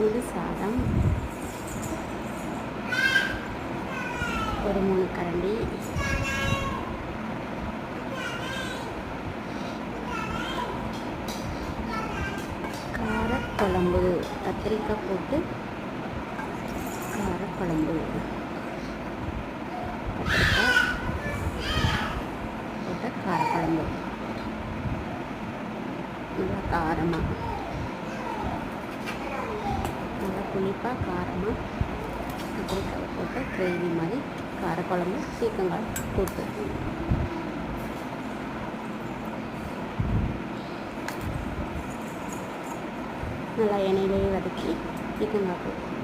சூடு சாதம். ஒரு மூணு கரண்டி. காரக்குழம்பு கத்திரிக்காய் போட்டு காரக்குழம்பு. கத்திரிக்காய் போட்ட காரக்குழம்பு. நல்லா காரமாக புளிப்பாக காரமாக கத்திரிக்காய் போட்டு கிரேவி மாதிரி காரக்குழம்பு சீக்கங்காய் கூட்டு. நல்லா எண்ணெயிலேயே வதக்கி சீக்கங்காய் கூட்டு.